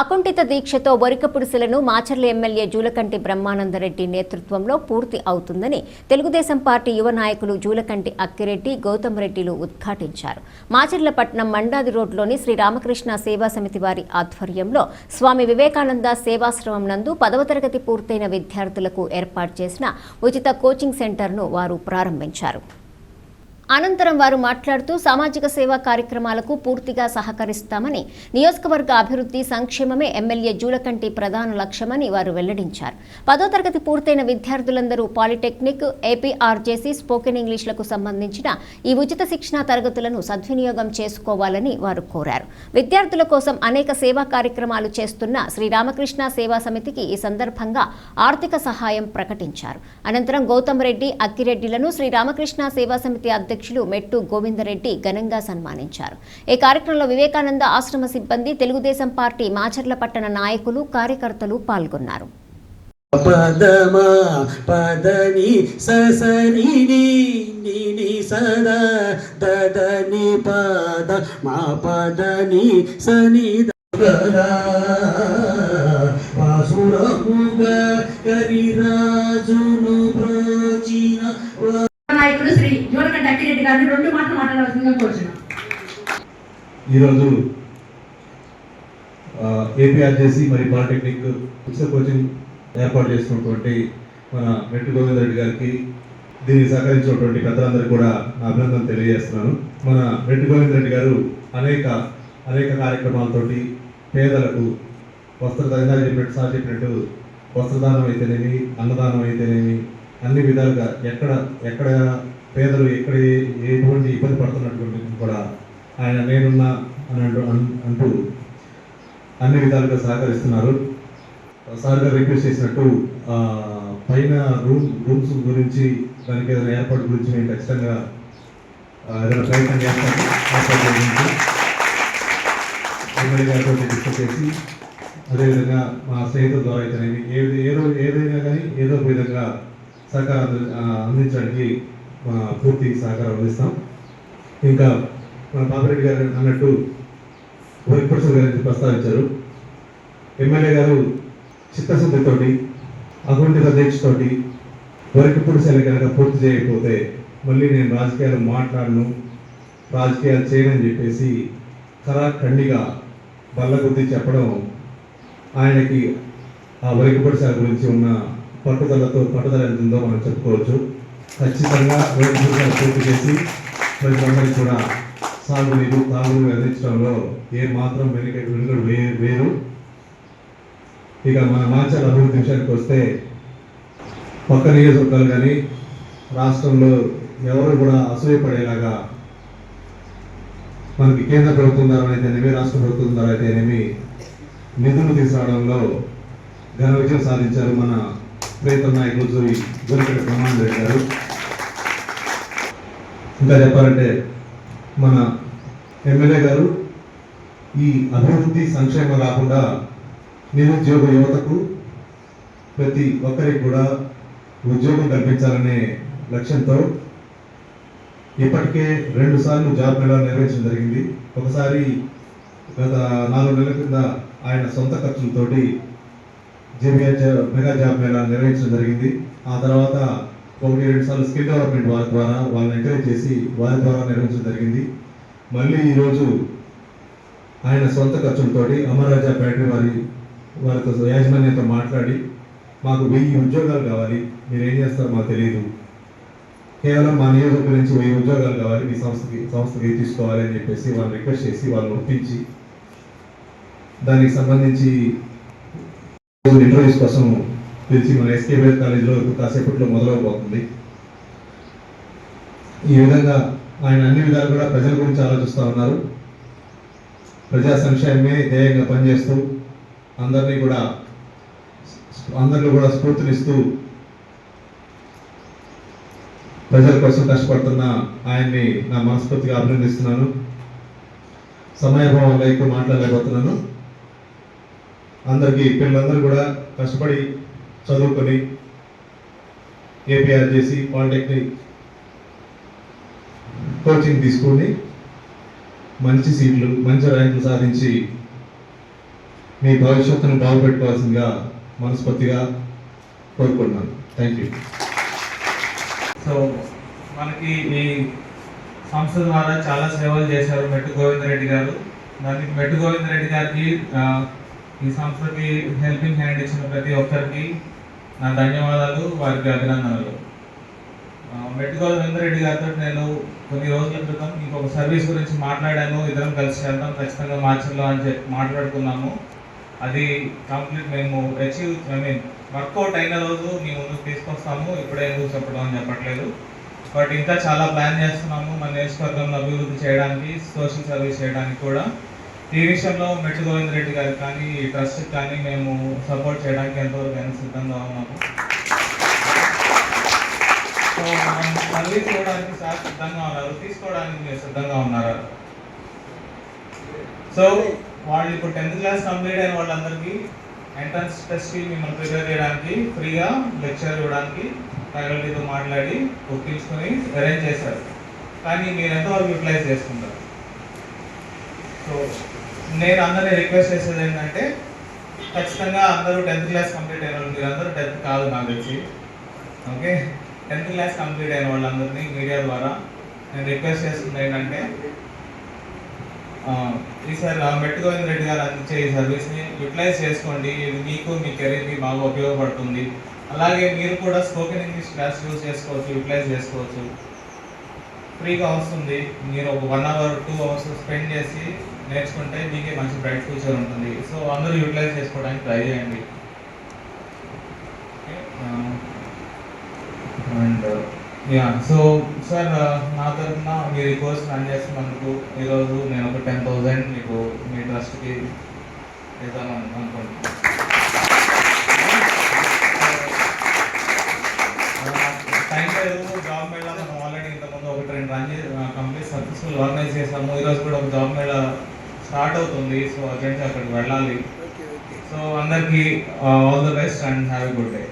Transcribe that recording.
అకుంఠిత దీక్షతో వరికపుడిసెలను మాచర్ల ఎమ్మెల్యే జూలకంటి బ్రహ్మానందరెడ్డి నేతృత్వంలో పూర్తి అవుతుందని తెలుగుదేశం పార్టీ యువ నాయకులు జూలకంటి అక్కిరెడ్డి గౌతమ్ రెడ్డిలు ఉద్ఘాటించారు మాచర్లపట్నం మండాది రోడ్లోని శ్రీ రామకృష్ణ సేవా సమితి వారి ఆధ్వర్యంలో స్వామి వివేకానంద సేవాశ్రమం నందు పదవ తరగతి పూర్తయిన విద్యార్థులకు ఏర్పాటు చేసిన ఉచిత కోచింగ్ సెంటర్ను వారు ప్రారంభించారు. అనంతరం వారు మాట్లాడుతూ సామాజిక సేవా కార్యక్రమాలకు పూర్తిగా సహకరిస్తామని నియోజకవర్గ అభివృద్ధి సంక్షేమమే ఎమ్మెల్యే జూలకంటి ప్రధాన లక్ష్యమని వారు వెల్లడించారు. పదో తరగతి పూర్తయిన విద్యార్థులందరూ పాలిటెక్నిక్ ఏపీఆర్జేసీ స్పోకెన్ ఇంగ్లీష్లకు సంబంధించిన ఈ ఉచిత శిక్షణా తరగతులను సద్వినియోగం చేసుకోవాలని వారు కోరారు. విద్యార్థుల కోసం అనేక సేవా కార్యక్రమాలు చేస్తున్న శ్రీరామకృష్ణ సేవా సమితికి ఈ సందర్భంగా ఆర్థిక సహాయం ప్రకటించారు. అనంతరం గౌతమ్ రెడ్డి అక్కిరెడ్డిలను శ్రీరామకృష్ణ సేవా సమితి అధ్యక్షులు అధ్యక్షులు మెట్టు గోవిందరెడ్డి ఘనంగా సన్మానించారు. ఈ కార్యక్రమంలో వివేకానంద ఆశ్రమ సిబ్బంది తెలుగుదేశం పార్టీ మాచర్ల పట్టణ నాయకులు కార్యకర్తలు పాల్గొన్నారు. పదమా పదని ససరిని నిని సద దదని పద మా పదని సని వాసురముగ కరిరాజును ప్రాచీన నాయకుడు శ్రీ జోలకంట అక్కిరెడ్డి గారిని రెండు మాటలు మాట్లాడాల్సిందిగా కోరుచున్నాం. ఈరోజు ఏపీఆర్జేసి మరి పాలిటెక్నిక్ ఉచిత కోచింగ్ ఏర్పాటు చేసినటువంటి మన మెట్టు గోవింద్ రెడ్డి గారికి దీనికి సహకరించినటువంటి పెద్దలందరికీ కూడా నా అభినందన తెలియజేస్తున్నాను. మన మెట్టు గోవింద్ రెడ్డి గారు అనేక అనేక కార్యక్రమాలతోటి పేదలకు వస్త్రదానం చెప్పినట్టు సార్ చెప్పినట్టు వస్త్రదానం అయితేనేమి అన్నదానం అయితేనేమి అన్ని విధాలుగా ఎక్కడ ఎక్కడ పేదలు ఎక్కడ ఏ- ఎటువంటి ఇబ్బంది పడుతున్నటువంటి కూడా ఆయన నేనున్నా అని అంటూ అన్- అంటూ అన్ని విధాలుగా సహకరిస్తున్నారు. సార్ గారు రిక్వెస్ట్ చేసినట్టు పైన రూమ్ రూమ్స్ గురించి దానికి ఏదైనా ఏర్పాటు గురించి మేము ఖచ్చితంగా ఏదైనా ప్రయత్నం చేస్తాము ఏర్పాటు గురించి ఎమ్మెల్యే గారితో డిస్కస్ చేసి అదేవిధంగా మా స్నేహితుల ద్వారా అయితేనేమి ఏది ఏదో ఏదైనా కానీ ఏదో ఒక విధంగా సహకారం అందించడానికి మా పూర్తి సహకారం అందిస్తాం. ఇంకా మన పాపిరెడ్డి గారు అన్నట్టు వరిపర్సన్ గారి ప్రస్తావించారు. ఎమ్మెల్యే గారు చిత్తశుద్ధితోటి అకుంఠిత దీక్షతోటి వరకిప్పుడు సెల కనుక పూర్తి చేయకపోతే మళ్ళీ నేను రాజకీయాలు మాట్లాడను రాజకీయాలు చేయనని చెప్పేసి కళాఖండిగా బల్ల గుర్తి చెప్పడం ఆయనకి ఆ వరకిపొడిశాల గురించి ఉన్న పట్టుదలతో పట్టుదల ఎంత ఉందో మనం చెప్పుకోవచ్చు. ఖచ్చితంగా రోడ్డు పూర్తి చేసి ప్రజలందరికీ కూడా సాగునీరు తాగునీరు అందించడంలో ఏ మాత్రం వెనుక వెనుకడు వే వేరు. ఇక మన మాచల్ అభివృద్ధి విషయానికి వస్తే పక్క నియోజకవర్గాలు కానీ రాష్ట్రంలో ఎవరు కూడా అసూయపడేలాగా మనకి కేంద్ర ప్రభుత్వం ద్వారా అయితేనేమి రాష్ట్ర ప్రభుత్వం ద్వారా అయితేనేమి నిధులు తీసుకురావడంలో ఘన విజయం సాధించారు మన ప్రీతం నాయకులు జోయి జోలికటి బ్రహ్మానంద గారు ఇంకా చెప్పాలంటే మన ఎమ్మెల్యే గారు ఈ అభివృద్ధి సంక్షేమం కాకుండా నిరుద్యోగ యువతకు ప్రతి ఒక్కరికి కూడా ఉద్యోగం కల్పించాలనే లక్ష్యంతో ఇప్పటికే రెండు సార్లు జాబ్ మేళా నిర్వహించడం జరిగింది. ఒకసారి గత నాలుగు నెలల కింద ఆయన సొంత ఖర్చులతోటి జేబీఆర్ జా- మెగా జాబ్ మేళా నిర్వహించడం జరిగింది. ఆ తర్వాత ఒకటి రెండు సార్లు స్కిల్ డెవలప్మెంట్ వారి ద్వారా వాళ్ళని ఎంకరేజ్ చేసి వారి ద్వారా నిర్వహించడం జరిగింది. మళ్ళీ ఈరోజు ఆయన సొంత ఖర్చులతోటి అమరరాజా ఫ్యాక్టరీ వారి వారితో యాజమాన్యంతో మాట్లాడి మాకు వెయ్యి ఉద్యోగాలు కావాలి మీరు ఏం చేస్తారో మాకు తెలియదు. కేవలం మా నియోజకవర్గం నుంచి వెయ్యి ఉద్యోగాలు కావాలి మీ సంస్థకి సంస్థకి తీసుకోవాలి అని చెప్పేసి వాళ్ళని రిక్వెస్ట్ చేసి వాళ్ళని ఒప్పించి దానికి సంబంధించి ఇంటర్వ్యూస్ కోసం పిలిచి మన ఎస్కేబిఎస్ కాలేజీలో కాసేపట్లో మొదలవబోతుంది. ఈ విధంగా ఆయన అన్ని విధాలు కూడా ప్రజల గురించి ఆలోచిస్తూ ఉన్నారు. ప్రజా సంక్షేమమే ధ్యేయంగా పనిచేస్తూ అందరినీ కూడా అందరిలో కూడా స్ఫూర్తినిస్తూ ప్రజల కోసం కష్టపడుతున్న ఆయన్ని నా మనస్ఫూర్తిగా అభినందిస్తున్నాను. సమయభావం లేక మాట్లాడలేకపోతున్నాను. అందరికీ పిల్లలందరూ కూడా కష్టపడి చదువుకొని ఏపీఆర్ చేసి పాలిటెక్నిక్ కోచింగ్ తీసుకొని మంచి సీట్లు మంచి ర్యాంకులు సాధించి మీ భవిష్యత్తును బాగుపెట్టుకోవాల్సిందిగా మనస్ఫూర్తిగా కోరుకుంటున్నాను. థ్యాంక్ యూ సో మనకి ఈ సంస్థ ద్వారా చాలా సేవలు చేశారు మెట్టు గోవిందరెడ్డి గారు. దానికి మెట్టు గోవిందరెడ్డి గారికి ఈ సంస్థకి హెల్పింగ్ హ్యాండ్ ఇచ్చిన ప్రతి ఒక్కరికి నా ధన్యవాదాలు వారికి అభినందనలు. ఆ, మెట్టు గారితో నేను కొన్ని రోజుల క్రితం ఇంకొక సర్వీస్ గురించి మాట్లాడాను. ఇద్దరం కలిసి చేద్దాం ఖచ్చితంగా మార్చిలో అని చెప్పి మాట్లాడుకున్నాము. అది కంప్లీట్ మేము అచీవ్ ఐ మీన్ వర్కౌట్ అయిన రోజు మీ ముందుకు తీసుకొస్తాము. ఇప్పుడే ఎందుకు చెప్పడం అని చెప్పట్లేదు. బట్ ఇంకా చాలా ప్లాన్ చేస్తున్నాము మన నియోజకవర్గంలో అభివృద్ధి చేయడానికి సోషల్ సర్వీస్ చేయడానికి కూడా. ఈ విషయంలో మెట్టు గోవింద్ రెడ్డి గారు కానీ ఈ ట్రస్ట్కి కానీ మేము సపోర్ట్ చేయడానికి ఎంతవరకు అయినా సిద్ధంగా ఉన్నాము. సో మనం చూడడానికి సార్ సిద్ధంగా ఉన్నారు తీసుకోవడానికి మీరు సిద్ధంగా ఉన్నారు? సో వాళ్ళు ఇప్పుడు టెన్త్ క్లాస్ కంప్లీట్ అయిన వాళ్ళందరికీ ఎంట్రన్స్ టెస్ట్కి మిమ్మల్ని ప్రిపేర్ చేయడానికి ఫ్రీగా లెక్చర్ ఇవ్వడానికి ఫ్యాకల్టీతో మాట్లాడి ఒప్పించుకొని అరేంజ్ చేశారు. కానీ మీరు ఎంతవరకు యూటిలైజ్ చేసుకుంటారు సో నేను అందరినీ రిక్వెస్ట్ చేసేది ఏంటంటే ఖచ్చితంగా అందరూ టెన్త్ క్లాస్ కంప్లీట్ అయిన వాళ్ళు మీరు అందరూ టెన్త్ కాదు నాకు వచ్చి ఓకే టెన్త్ క్లాస్ కంప్లీట్ అయిన వాళ్ళందరినీ మీడియా ద్వారా నేను రిక్వెస్ట్ చేస్తుంది ఏంటంటే ఈసారి మెట్టు గోవింద్ రెడ్డి గారు అందించే ఈ సర్వీస్ని యూటిలైజ్ చేసుకోండి. ఇది మీకు మీ కెరీర్కి బాగా ఉపయోగపడుతుంది. అలాగే మీరు కూడా స్పోకెన్ ఇంగ్లీష్ క్లాస్ యూజ్ చేసుకోవచ్చు యూటిలైజ్ చేసుకోవచ్చు. ఫ్రీగా వస్తుంది మీరు ఒక one hour two hours spend చేసి నేర్చుకుంటే మీకే మంచి బ్రైట్ ఫ్యూచర్ ఉంటుంది. సో అందరూ యూటిలైజ్ చేసుకోవడానికి ట్రై చేయండి. అండ్ యా సో సార్ నా తరఫున మీరు ఈ కోర్స్ రన్ చేస్తున్నందుకు ఈరోజు నేను ఒక టెన్ థౌజండ్ మీకు మీ ట్రస్ట్కి ఇద్దామని అనుకుంటున్నాను. టైం లేదు జాబ్ మేళా ఒకటి రెండు రన్ చేసి కంప్లీట్ సక్సెస్ఫుల్ ఆర్గనైజ్ చేసాము ఈరోజు కూడా ఒక జాబ్ మేళా స్టార్ట్ అవుతుంది. సో అర్జెంట్గా అక్కడికి వెళ్ళాలి. సో అందరికీ all the best and have a good day